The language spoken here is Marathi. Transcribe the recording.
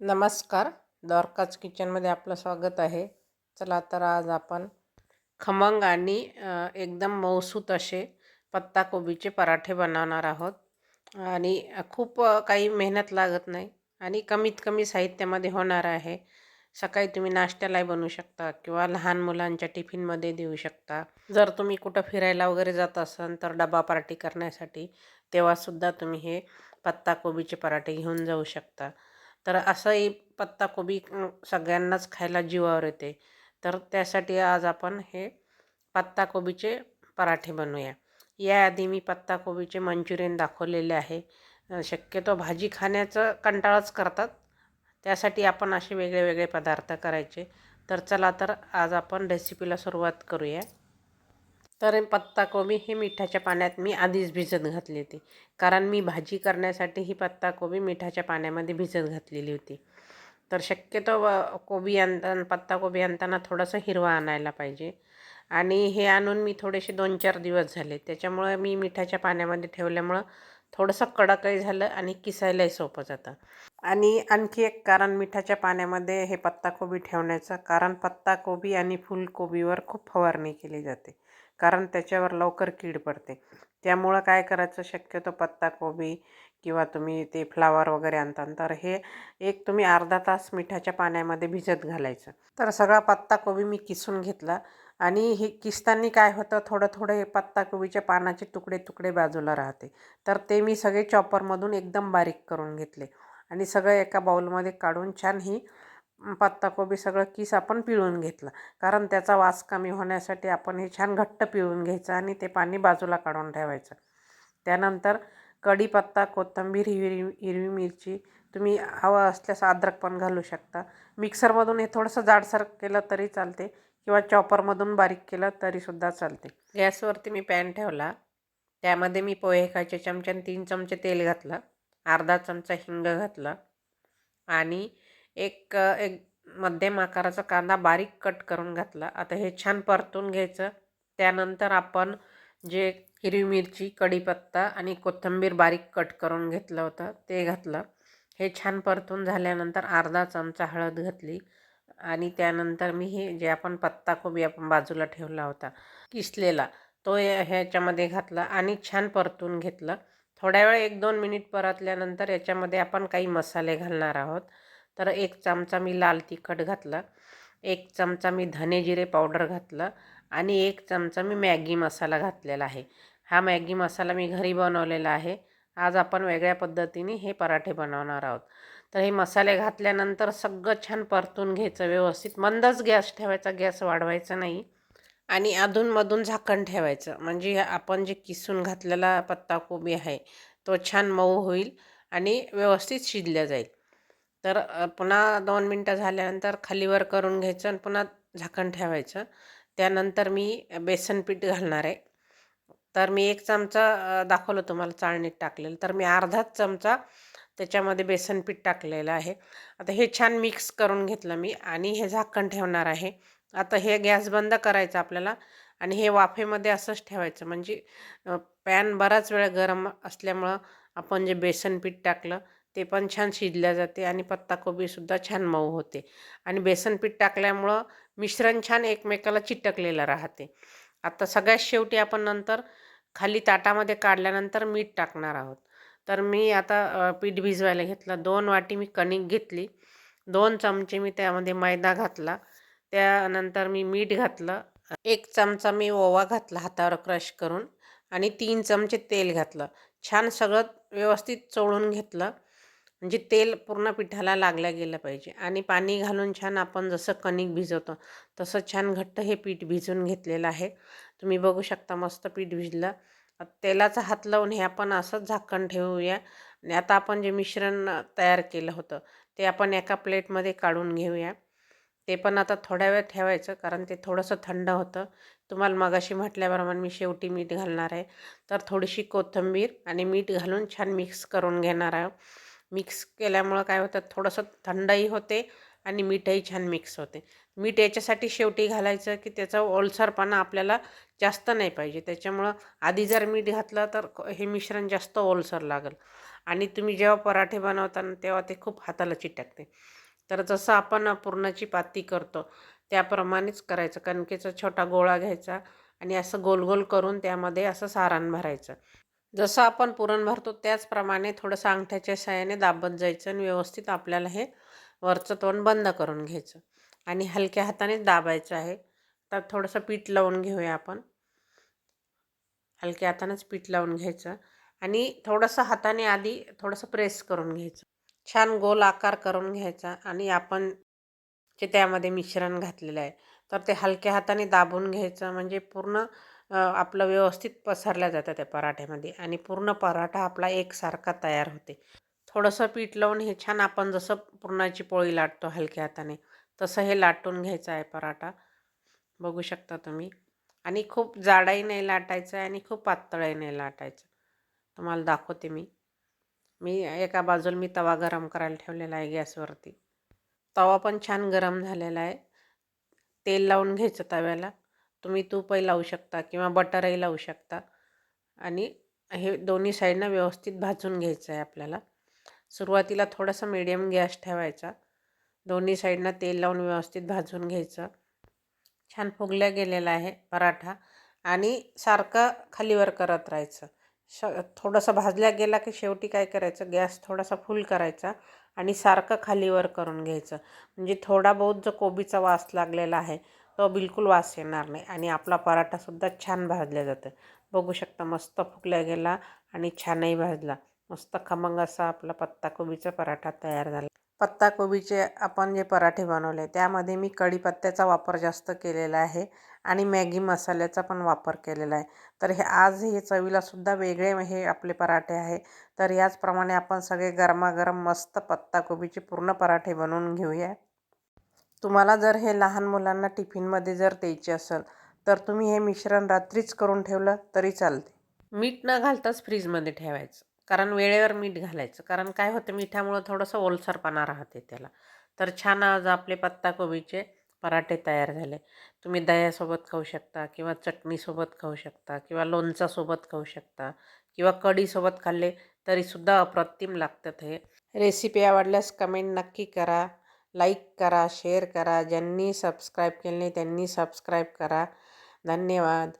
नमस्कार. द्वारकाच किचनमध्ये आपलं स्वागत आहे. चला तर आज आपण खमंग आणि एकदम मऊसूत असे पत्ताकोबीचे पराठे बनवणार आहोत. आणि खूप काही मेहनत लागत नाही आणि कमीत कमी साहित्यामध्ये होणार आहे. सकाळी तुम्ही नाश्त्यालाही बनवू शकता किंवा लहान मुलांच्या टिफिनमध्ये देऊ शकता. जर तुम्ही कुठं फिरायला वगैरे जात असाल तर डबा पार्टी करण्यासाठी तेव्हासुद्धा तुम्ही हे पत्ताकोबीचे पराठे घेऊन जाऊ शकता. तर असंही पत्ताकोबी सगळ्यांनाच खायला जीवावर येते. तर त्यासाठी आज आपण हे पत्ताकोबीचे पराठे बनवूया. याआधी मी पत्ताकोबीचे मंचुरियन दाखवलेले आहे. शक्यतो भाजी खाण्याचं कंटाळाच करतात. त्यासाठी आपण असे वेगळे वेगळे पदार्थ करायचे. तर चला तर आज आपण रेसिपीला सुरुवात करूया. तर पत्ताकोबी हे मिठाच्या पाण्यात मी आधीच भिजत घातली होती. कारण मी भाजी करण्यासाठी ही पत्ताकोबी मिठाच्या पाण्यामध्ये भिजत घातलेली होती. तर शक्यतो कोबी आणताना पत्ताकोबी आणताना थोडंसं हिरवा आणायला पाहिजे. आणि हे आणून मी थोडेसे दोन चार दिवस झाले. त्याच्यामुळं मी मिठाच्या पाण्यामध्ये ठेवल्यामुळं थोडंसं कडकही झालं आणि किसायलाही सोपं जातं. आणि आणखी एक कारण मिठाच्या पाण्यामध्ये हे पत्ताकोबी ठेवण्याचं कारण पत्ताकोबी आणि फुलकोबीवर खूप फवारणी केली जाते. कारण त्याच्यावर लवकर कीड पडते. त्यामुळं काय करायचं? शक्यतो पत्ताकोबी किंवा तुम्ही ते फ्लावर वगैरे आणता. तर हे एक तुम्ही अर्धा तास मिठाच्या पाण्यामध्ये भिजत घालायचं. तर सगळा पत्ताकोबी मी किसून घेतला. आणि हे किसताना काय होतं? थोडं थोडं पत्ताकोबीच्या पानाचे तुकडे तुकडे बाजूला राहते. तर ते मी सगळे चॉपरमधून एकदम बारीक करून घेतले. आणि सगळं एका बाउलमध्ये काढून छान ही पत्ताकोबी सगळं किस आपण पिळून घेतलं. कारण त्याचा वास कमी होण्यासाठी आपण हे छान घट्ट पिळून घ्यायचं आणि ते पाणी बाजूला काढून ठेवायचं. त्यानंतर कढीपत्ता कोथिंबीर हिरवी हिरवी मिरची तुम्ही हवं असल्यास अद्रक पण घालू शकता. मिक्सरमधून हे थोडंसं जाडसर केलं तरी चालते किंवा चॉपरमधून बारीक केलं तरीसुद्धा चालते. गॅसवरती मी पॅन ठेवला. त्यामध्ये मी पोहे खायचे चमच्यान तीन चमचे तेल घातलं. अर्धा चमचा हिंग घातलं. आणि एक एक मध्यम आकाराचा कांदा बारीक कट करून घातला. आता हे छान परतून घ्यायचं. त्यानंतर आपण जे हिरवी मिरची कढीपत्ता आणि कोथिंबीर बारीक कट करून घेतलं होतं ते घातलं. हे छान परतून झाल्यानंतर अर्धा चमचा हळद घातली आणि त्यानंतर मी हे जे आपण पत्ताकोबी आपण बाजूला ठेवला होता किसलेला तो ह्याच्यामध्ये घातला आणि छान परतून घेतलं. थोड्या वेळ एक दोन मिनिट परतल्यानंतर याच्यामध्ये आपण काही मसाले घालणार आहोत. तर एक चमचा मी लाल तिखट घातलं एक चमचा मी धने जिरे पावडर घातलं आणि एक चमचा मी मॅगी मसाला घातलेला आहे. हा मॅगी मसाला मी घरी बनवलेला आहे. आज आपण वेगळ्या पद्धतीने हे पराठे बनवणार आहोत. तर हे मसाले घातल्यानंतर सगळं छान परतून घ्यायचं व्यवस्थित मंदच गॅस ठेवायचा गॅस वाढवायचा नाही आणि अधूनमधून झाकण ठेवायचं. म्हणजे आपण जे किसून घातलेला पत्ताकोबी आहे तो छान मऊ होईल आणि व्यवस्थित शिजल्या जाईल. तर पुन्हा दोन मिनटं झाल्यानंतर खालीवर करून घ्यायचं आणि पुन्हा झाकण ठेवायचं. त्यानंतर मी बेसन पीठ घालणार आहे. तर मी एक चमचा दाखवलं तुम्हाला चाळणीत टाकलेलं. तर मी अर्धाच चमचा त्याच्यामध्ये बेसन पीठ टाकलेलं आहे. आता हे छान मिक्स करून घेतलं मी आणि हे झाकण ठेवणार आहे. आता हे गॅस बंद करायचं आपल्याला आणि हे वाफेमध्ये असंच ठेवायचं. म्हणजे पॅन बराच वेळ गरम असल्यामुळं आपण जे बेसन पीठ टाकलं ते पण छान शिजल्या जाते आणि पत्ताकोबीसुद्धा छान मऊ होते. आणि बेसन पीठ टाकल्यामुळं मिश्रण छान एकमेकाला चिटकलेलं राहते. आता सगळ्यात शेवटी आपण नंतर खाली ताटामध्ये काढल्यानंतर मीठ टाकणार आहोत. तर मी आता पीठ भिजवायला घेतलं. दोन वाटी मी कणिक घेतली. दोन चमचे मी त्यामध्ये मैदा घातला. त्यानंतर मी मीठ घातलं. एक चमचा मी ओवा घातला हातावर क्रश करून आणि तीन चमचे तेल घातलं. छान सगळं व्यवस्थित चोळून घेतलं. म्हणजे तेल पूर्ण पिठाला लागलं गेलं पाहिजे. आणि पाणी घालून छान आपण जसं कणिक भिजवतो तसं छान घट्ट हे पीठ भिजून घेतलेलं आहे. तुम्ही बघू शकता मस्त पीठ भिजलं. तेलाचा हात लावून हे आपण असंच झाकण ठेवूया. आणि आता आपण जे मिश्रण तयार केलं होतं ते आपण एका प्लेटमध्ये काढून घेऊया. ते पण आता थोड्या वेळ ठेवायचं कारण ते थोडंसं थंड होतं. तुम्हाला मगाशी म्हटल्याप्रमाणे मी शेवटी मीठ घालणार आहे. तर थोडीशी कोथिंबीर आणि मीठ घालून छान मिक्स करून घेणार आहे मिक्स केल्यामुळं काय होतं थोडंसं थंडही होते आणि मीठही छान मिक्स होते. मीठ याच्यासाठी शेवटी घालायचं की त्याचा ओलसरपणा आपल्याला जास्त नाही पाहिजे. त्याच्यामुळं आधी जर मीठ घातलं तर हे मिश्रण जास्त ओलसर लागेल. आणि तुम्ही जेव्हा पराठे बनवताना तेव्हा ते खूप हाताला चिटकते. तर जसं आपण पुरणाची पाती करतो त्याप्रमाणेच करायचं. कणकेचा छोटा गोळा घ्यायचा आणि असं गोल गोल करून त्यामध्ये असं सारण भरायचं. जसं आपण पुरण भरतो त्याचप्रमाणे थोडंसं अंगठ्याच्या साह्याने दाबत जायचं आणि व्यवस्थित आपल्याला हे वरचं तोंड बंद करून घ्यायचं आणि हलक्या हातानेच दाबायचं आहे. तर थोडंसं पीठ लावून घेऊया आपण. हलक्या हातानेच पीठ लावून घ्यायचं आणि थोडंसं हाताने आधी थोडंसं प्रेस करून घ्यायचं. छान गोल आकार करून घ्यायचा आणि आपण जे त्यामध्ये मिश्रण घातलेलं आहे तर ते हलक्या हाताने दाबून घ्यायचं. म्हणजे पूर्ण आपलं व्यवस्थित पसरल्या जातं त्या पराठ्यामध्ये आणि पूर्ण पराठा आपला एकसारखा तयार होते. थोडंसं पीठ लावून हे छान आपण जसं पुरणाची पोळी लाटतो हलक्या हाताने तसं हे लाटून घ्यायचं आहे पराठा. बघू शकता तुम्ही. आणि खूप जाडाही नाही लाटायचं आहे आणि खूप पातळही नाही लाटायचं. तुम्हाला दाखवते मी. मी एका बाजूला मी तवा गरम करायला ठेवलेला आहे गॅसवरती. तवा पण छान गरम झालेला आहे. तेल लावून घ्यायचं तव्याला. तुम्ही तूपही लावू शकता किंवा बटरही लावू शकता. आणि हे दोन्ही साईडनं व्यवस्थित भाजून घ्यायचं आहे आपल्याला. सुरुवातीला थोडंसं मीडियम गॅस ठेवायचा. दोन्ही साईडनं तेल लावून व्यवस्थित भाजून घ्यायचं. छान फुगल्या गेलेला आहे पराठा. आणि सारखं खालीवर करत राहायचं. श थोडंसं भाजल्या गेला की शेवटी काय करायचं? गॅस थोडासा फुल करायचा आणि सारखं खालीवर करून घ्यायचं. म्हणजे थोडा बहुत जो कोबीचा वास लागलेला आहे तो बिलकुल वास येणार नाही. आणि आपला पराठासुद्धा छान भाजला जातं. बघू शकता मस्त फुगल्या गेला आणि छानही भाजला. मस्त खमंग असा आपला पत्ताकोबीचा पराठा तयार झाला. पत्ताकोबीचे आपण जे पराठे बनवले त्यामध्ये मी कढीपत्त्याचा वापर जास्त केलेला आहे आणि मॅगी मसाल्याचा पण वापर केलेला आहे. तर हे आज हे चवीलासुद्धा वेगळे हे आपले पराठे आहे. तर याचप्रमाणे आपण सगळे गरमागरम मस्त पत्ताकोबीचे पूर्ण पराठे बनवून घेऊया. तुम्हाला जर हे लहान मुलांना टिफिनमध्ये जर द्यायचे असेल तर तुम्ही हे मिश्रण रात्रीच करून ठेवलं तरी चालते. मीठ न घालताच फ्रीजमध्ये ठेवायचं. कारण वेळेवर मीठ घालायचं. कारण काय होतं मिठामुळं थोडंसं ओलसरपणा राहते त्याला. तर छान आज आपले पत्ताकोबीचे पराठे तयार झाले. तुम्ही दह्यासोबत खाऊ शकता किंवा चटणीसोबत खाऊ शकता किंवा लोणचासोबत खाऊ शकता किंवा कढीसोबत खाल्ले तरीसुद्धा अप्रतिम लागतात हे. रेसिपी आवडल्यास कमेंट नक्की करा. लाईक करा शेअर करा ज्यांनी सबस्क्राईब केले नाही त्यांनी सबस्क्राईब करा. धन्यवाद.